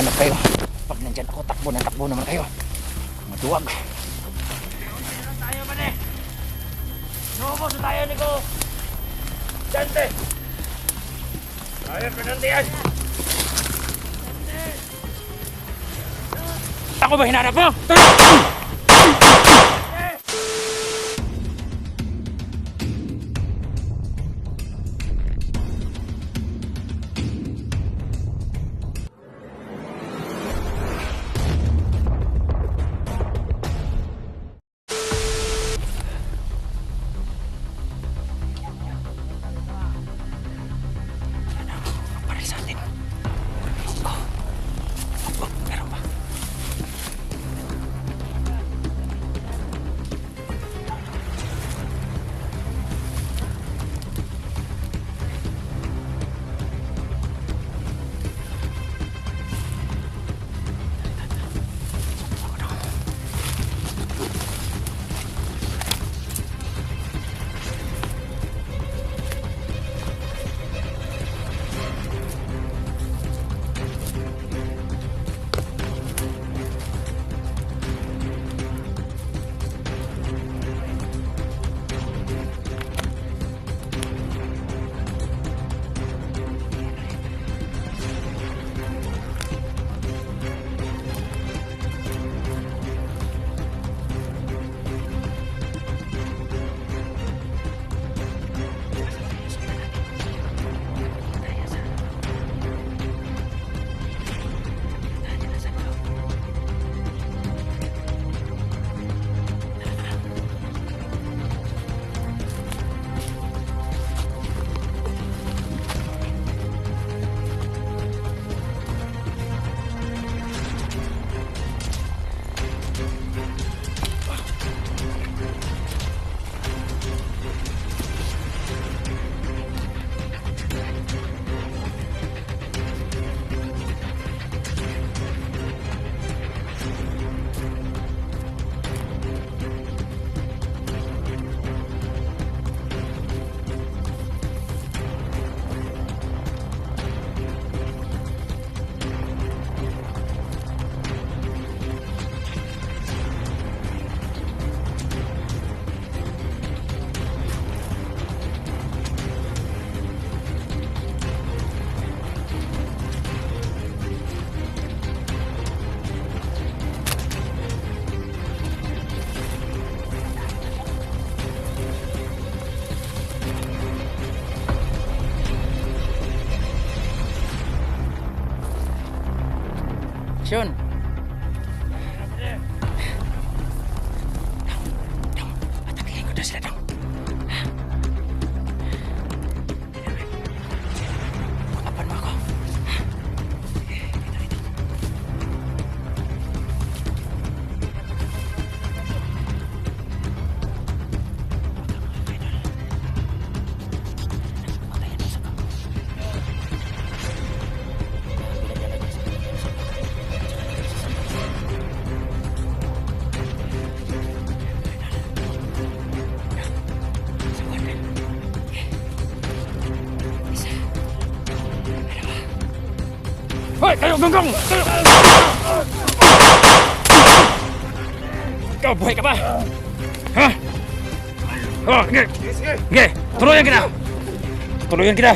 hinahanap kayo. Pag nandyan ako, takbo na takbo naman kayo. Maduwag. Tayo ne. Numos na tayo ni ko. Dante. Tayo penantian. Ako ba hinahanap mo? Para Kayo gonggong! Ikaw, buhay ka ba? Ha? Oh, sige. Sige, tuloyan kita. Tuloyan kita.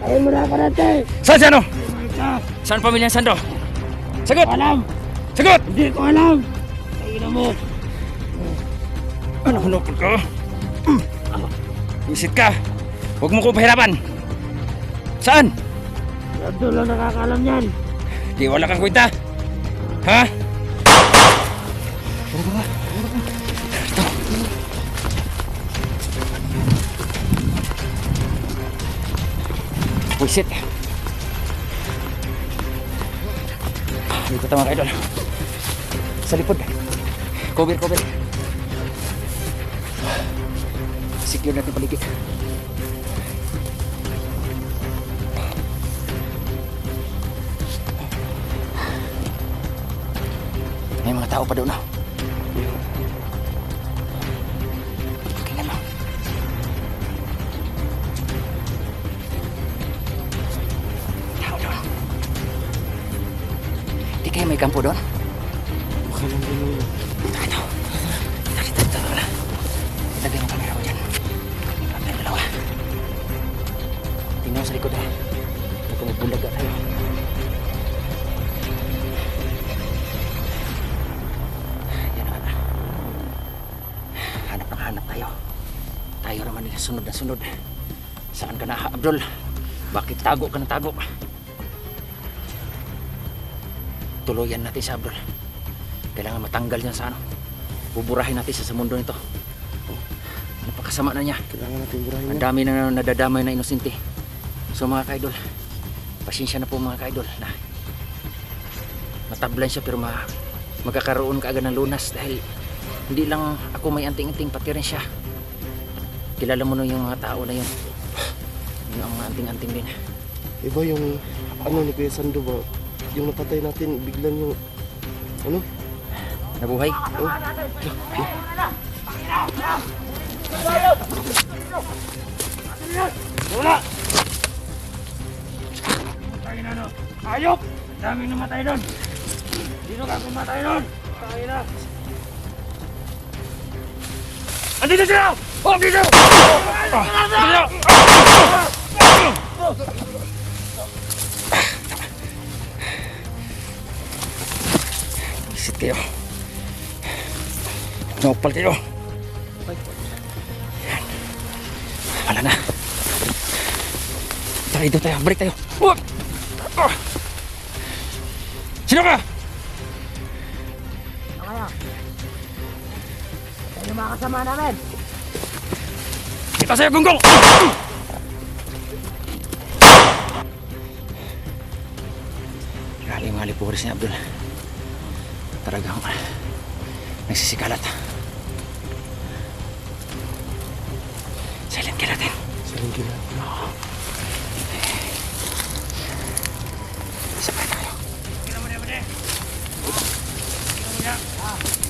Ayaw mo na parate. Saan si ano? Saan pamilya Sando? Sagot! Alam. Sagot! Hindi ko alam. Tingnan mo. Ano hanapin ko? Isit ka! Huwag mo ko pahirapan! Saan? Si Abdul lang nakakalam yan. Di wala kang kwenta! Ha? Wisit! Dito tayo mga idol. Sa likod. Cover, cover. Secure natin paligid. May mga tao pa doon. ah. Tingnan mo. Tao doon. Di kayo may kampo doon? Sunod na. Saan ka na, Abdul? Bakit tago ka ng tago? Tuluyan natin si Abdul. Kailangan matanggal yan sa ano. Buburahin natin siya sa mundo nito. Napakasama na niya. Kailangan natin burahin Ang dami na nadadamay na inosente. So mga kaidol, pasensya na po mga kaidol na matablan siya pero ma magkakaroon ka agad ng lunas dahil hindi lang ako may anting-anting pati rin siya. Kilala mo na yung mga tao na yun. Yung ang mga anting-anting din. Iba yung ano ni Kuya Sando ba? Yung napatay natin, biglang yung... Ano? Nabuhay? Oh, Wala! Tayo na no. Ayok! Daming namatay doon. Sino ka kumatay doon? Tayo na. Andito sila! Isit kayo. Nopal kayo. Yan. Wala na. Tara, dito tayo. Balik tayo. Sino ka? Kaya. Tayo yung mga kasama namin. Kita sa'yo, gunggong! Grabe mga lipuris ni Abdul. Talagang ah, nagsisikalat. Silent ka natin. saling gila. Sabay tayo. Silent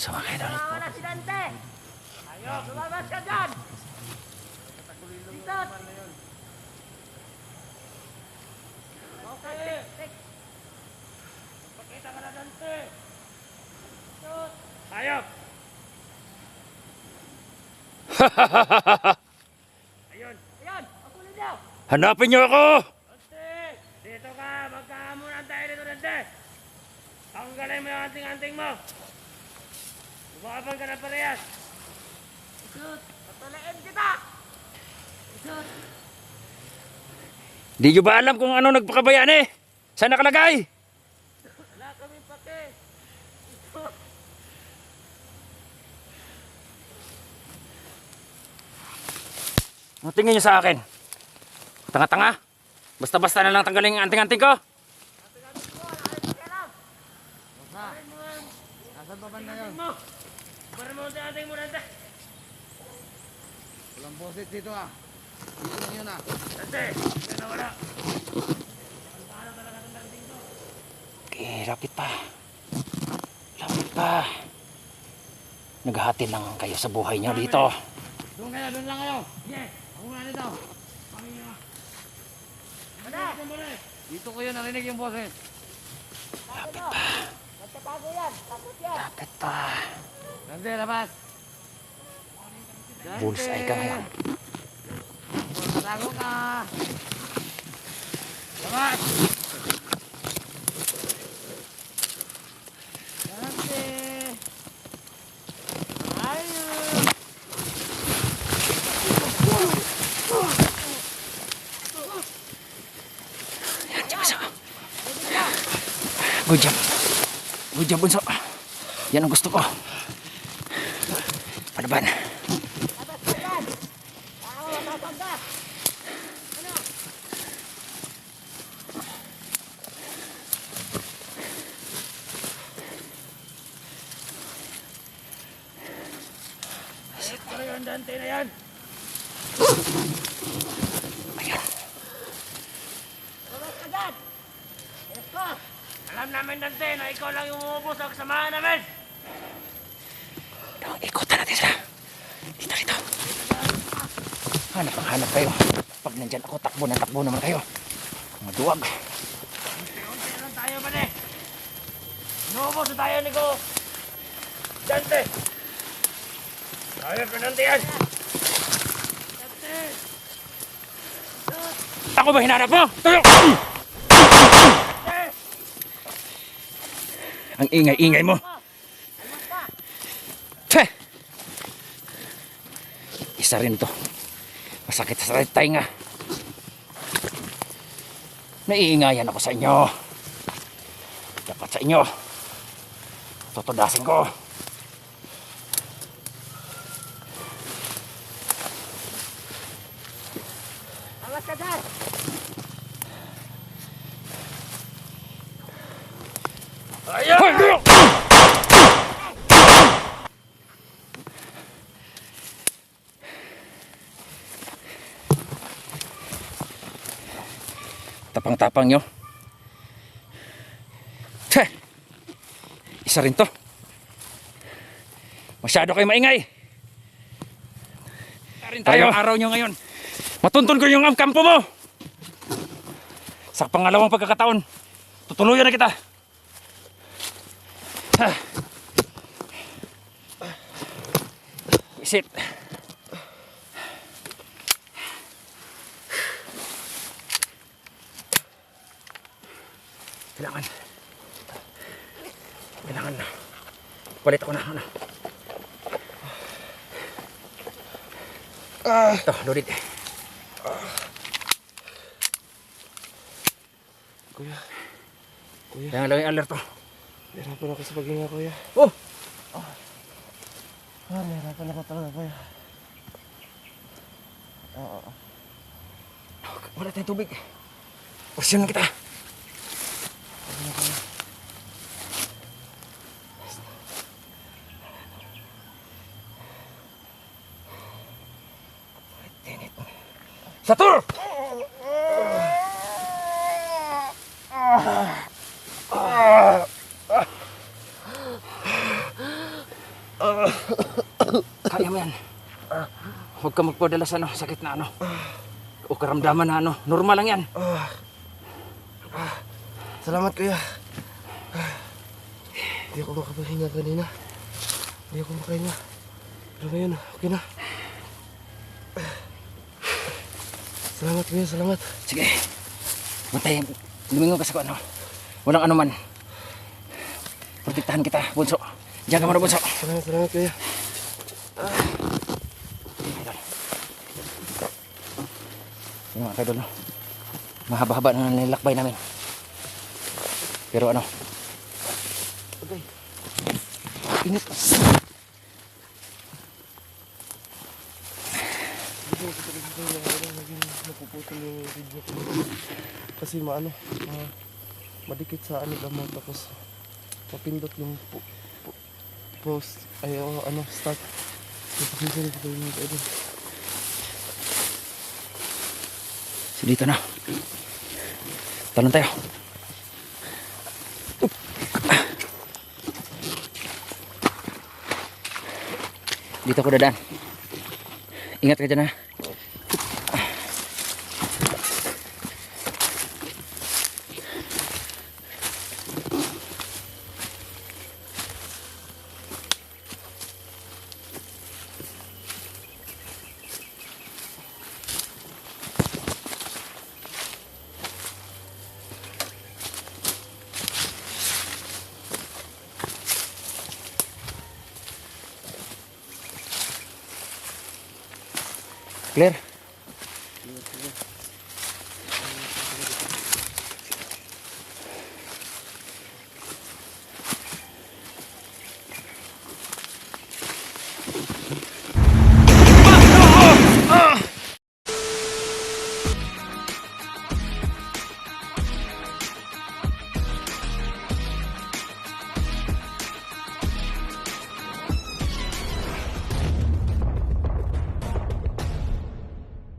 So mga kaidol, Mga residente! Ayok, lumabas ka dyan! Dito! Okay! Pakita ka na dante! Ayok! Ayun! Ayun! Ang kulit niyo! Hanapin niyo ako! Dante! Dito ka! Magkahamunan tayo dito, Dante! Tanggalin mo yung anting-anting mo! Lumaban ka na parehas! Isut! Patulain kita! Isut! Di nyo ba alam kung ano nagpakabayaan eh? Saan nakalagay? Wala kami pake! Isut! Ano tingin nyo sa akin? Tanga-tanga? Basta-basta na lang tanggalin ang anting-anting ko? Nasaan pa banda yun? Mo! Para mo sa ating Dante! Walang boses dito ah. Dito yun ah. Dante! Kaya na wala! lapit pa. Lapit pa. Naghahati lang kayo sa buhay niyo dito. Doon kayo, doon lang kayo. Sige, ako muna dito. Kami na. Dito ko yun narinig yung boses. Lapit pa. Dante, labas. Bullseye ka ngayon. Tago ka. Labas. Dante. Ayun. Yan, diyan sa. Good job. Good job, bunso. Yan ang gusto ko. Palaban. Dante na yan. Ayan. Alam namin Dante na ikaw lang yung umubos sa kasamahan namin. Tawag, ikutan natin sila. Dito, dito. Hanap ang hanap kayo. Pag nandyan ako, takbo na takbo naman kayo. Mga duwag. Unti lang tayo ba ne? Inuubos na tayo ni ko. Dante. Tayo Dante yan. Dante. Ako ba hinanap mo? Tayo! Ang ingay-ingay mo. Tse! Isa rin to. Masakit sa tainga. Naiingayan ako sa inyo. Dapat sa inyo. Tutudasin ko. Ayun! Tapang-tapang nyo. Tse! Isa rin to. Masyado kayo maingay. Rin tayo ang araw nyo ngayon. Matuntun ko yung kampo mo. Sa pangalawang pagkakataon, tutuluyan na kita. Ah. Isip. Kailangan. Kailangan na. Palit ako na. Ano? Ah, Ito, Lorit. kuya. Kuya, Kailangan lang yung alert to. nahirapan ako sa paghinga, kuya. Oh! Ah, nahirapan ako talaga, kuya. Oo. Wala tayong tubig. Porsyon kita. Satur! Kaya mo yan. Huwag ka magpadala sa ano, sakit na ano. O karamdaman na ano. Normal lang yan. Salamat, kuya. Hindi ako makapahinga kanina. Hindi ako makahinga. Pero ngayon, okay na. Ah. Salamat, kuya. Salamat. Sige. Bantay. Lumingon ka sa kung ano. Walang anuman. Protektahan kita, bunso. Jaga mo na, bunso. Salamat, salamat, kuya. Idol. Yung mga kadol, no? Mahaba-haba na nilakbay namin. Pero ano? Okay. Init. napuputol dito yung parang naging napuputol yung video ko. Kasi maano, uh, madikit sa ano gamot tapos mapindot yung po, po, pros, ay oh, ano, start. Napakita na dito yung pwede. So dito na. Talon tayo. Dito ko dadaan. Ingat ka dyan ha.